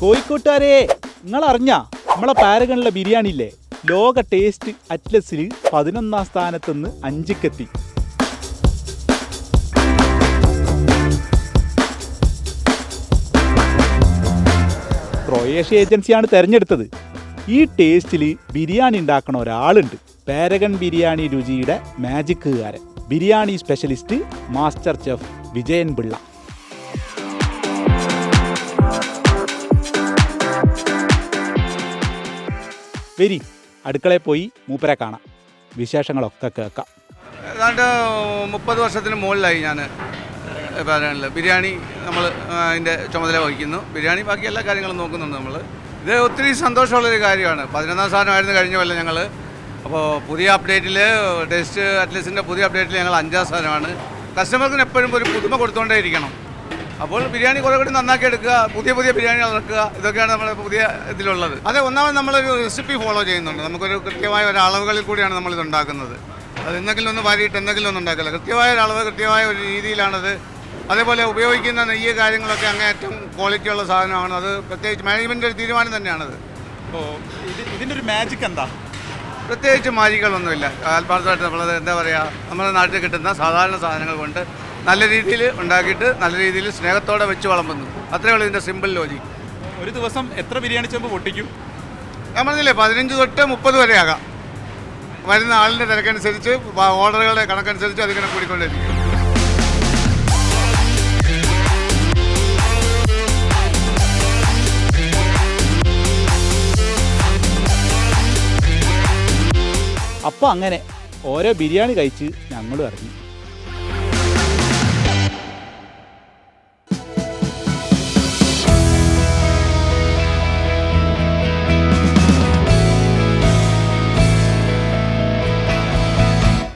കോഴിക്കോട്ടുകാരെ നിങ്ങൾ അറിഞ്ഞ നമ്മളെ പാരഗണിലെ ബിരിയാണി ഇല്ലേ? ലോക ടേസ്റ്റ് അറ്റ്ലസിൽ പതിനൊന്നാം സ്ഥാനത്തുനിന്ന് അഞ്ചിക്കെത്തി. ക്രൊയേഷ്യ ഏജൻസിയാണ് തിരഞ്ഞെടുത്തത്. ഈ ടേസ്റ്റിൽ ബിരിയാണി ഉണ്ടാക്കണ ഒരാളുണ്ട്. പാരഗൺ ബിരിയാണി രുചിയുടെ മാജിക്കുകാരൻ. Biryani specialist master chef Vijayan Pillai. വരി അടുക്കളയിൽ പോയി മൂപ്പരെ കാണാം. വിശേഷങ്ങളൊക്കെ കേൾക്കാം. ഏതാണ്ട് മുപ്പത് വർഷത്തിന് മുകളിലായി ഞാൻ ബിരിയാണി നമ്മൾ അതിന്റെ ചുമതല വഹിക്കുന്നു. ബിരിയാണി ബാക്കി എല്ലാ കാര്യങ്ങളും നോക്കുന്നുണ്ട് നമ്മൾ. ഇത് ഒത്തിരി സന്തോഷമുള്ളൊരു കാര്യമാണ്. പതിനൊന്നാം സ്ഥാനമായിരുന്നു കഴിഞ്ഞ കൊല്ലം ഞങ്ങൾ. അപ്പോൾ പുതിയ അപ്ഡേറ്റിൽ ടെസ്റ്റ് അറ്റ്ലീസ്റ്റിന്റെ പുതിയ അപ്ഡേറ്റിൽ ഞങ്ങൾ അഞ്ചാം സ്ഥാനമാണ്. കസ്റ്റമർക്കിന് എപ്പോഴും ഒരു പുതുമ കൊടുത്തുകൊണ്ടേ ഇരിക്കണം. അപ്പോൾ ബിരിയാണി കുറേ കൂടി നന്നാക്കി എടുക്കുക പുതിയ പുതിയ ബിരിയാണി ഇറക്കുക ഇതൊക്കെയാണ് നമ്മൾ പുതിയ ഇതിലുള്ളത്. അതെ ഒന്നാമത് നമ്മളൊരു റെസിപ്പി ഫോളോ ചെയ്യുന്നുണ്ട്. നമുക്കൊരു കൃത്യമായ ഒരു അളവുകളിൽ കൂടിയാണ് നമ്മൾ ഇത് ഉണ്ടാക്കുന്നത്. അത് എന്തെങ്കിലും ഒന്ന് വാരിയിട്ട് എന്തെങ്കിലും ഒന്നും ഉണ്ടാക്കില്ല? കൃത്യമായ ഒരു അളവ് കൃത്യമായ ഒരു രീതിയിലാണത്. അതേപോലെ ഉപയോഗിക്കുന്ന നെയ്യ് കാര്യങ്ങളൊക്കെ അങ്ങേയറ്റം ക്വാളിറ്റിയുള്ള സാധനമാണ്. അത് പ്രത്യേകിച്ച് മാനേജ്മെന്റ് ഒരു തീരുമാനം തന്നെയാണത്. അപ്പോൾ ഇത് ഇതിന്റെ ഒരു മാജിക് എന്താ? പ്രത്യേകിച്ച് മാജിക്കുകളൊന്നുമില്ല ആത്മാർത്ഥമായിട്ട് നമ്മളത് എന്താ പറയുക നമ്മുടെ നാട്ടിൽ കിട്ടുന്ന സാധാരണ സാധനങ്ങൾ കൊണ്ട് നല്ല രീതിയിൽ ഉണ്ടാക്കിയിട്ട് നല്ല രീതിയിൽ സ്നേഹത്തോടെ വെച്ച് വളമ്പുന്നു. അത്രയേ ഉള്ളൂ ഇതിന്റെ സിമ്പിൾ ലോജി ഒരു ദിവസം എത്ര ബിരിയാണി ചെമ്പ് പൊട്ടിക്കും? ഞാൻ പറഞ്ഞില്ലേ പതിനഞ്ച് തൊട്ട് മുപ്പത് വരെ ആകാം. വരുന്ന ആളിന്റെ തിരക്കനുസരിച്ച് ഓർഡറുകളുടെ കണക്കനുസരിച്ച് അതിങ്ങനെ കൂടിക്കൊണ്ടിരിക്കും. അപ്പോൾ അങ്ങനെ ഓരോ ബിരിയാണി കഴിച്ച് ഞങ്ങളും ഇറങ്ങി.